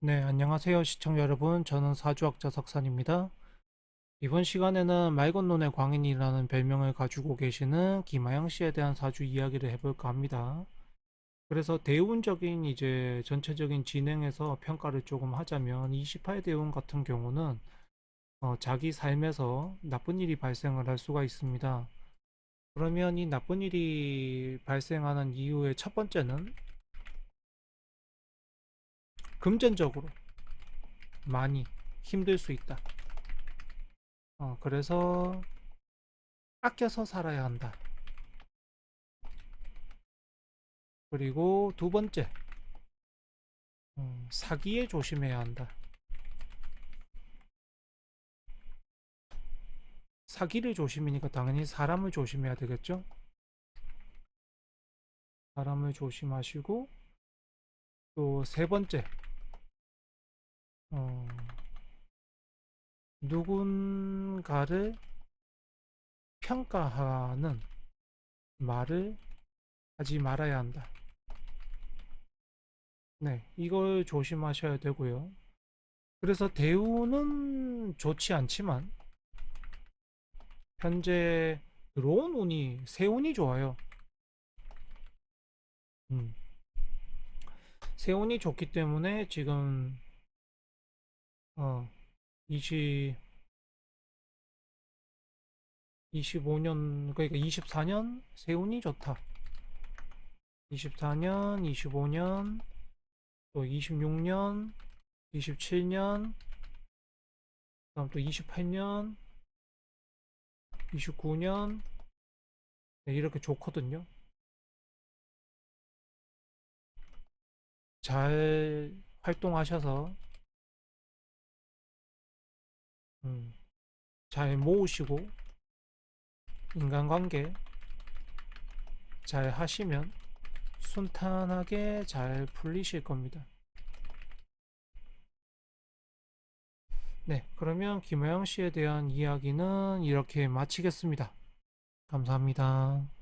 네, 안녕하세요, 시청자 여러분. 저는 사주학자 석산입니다. 이번 시간에는 맑은 눈의 광인이라는 별명을 가지고 계시는 김하영 씨에 대한 사주 이야기를 해볼까 합니다. 그래서 대운적인 이제 전체적인 진행에서 평가를 조금 하자면 28 대운 같은 경우는 어, 자기 삶에서 나쁜 일이 발생을 할 수가 있습니다. 그러면 이 나쁜 일이 발생하는 이유의 첫 번째는 금전적으로 많이 힘들 수 있다. 어, 그래서 아껴서 살아야 한다. 그리고 두 번째, 음, 사기에 조심해야 한다. 사기를 조심이니까 당연히 사람을 조심해야 되겠죠? 사람을 조심하시고, 또 세 번째, 어, 누군가를 평가하는 말을 하지 말아야 한다. 네, 이걸 조심하셔야 되고요. 그래서 대우는 좋지 않지만 현재 들어온 운이 새 운이 좋아요. 음, 새 운이 좋기 때문에 지금 어 20, 25년 그러니까 24년 새 운이 좋다. 24년, 25년, 또 26년, 27년, 그다음 또 28년, 29년 네, 이렇게 좋거든요. 잘 활동하셔서 음, 잘 모으시고 인간관계 잘 하시면 순탄하게 잘 풀리실 겁니다. 네, 그러면 김호영 씨에 대한 이야기는 이렇게 마치겠습니다. 감사합니다.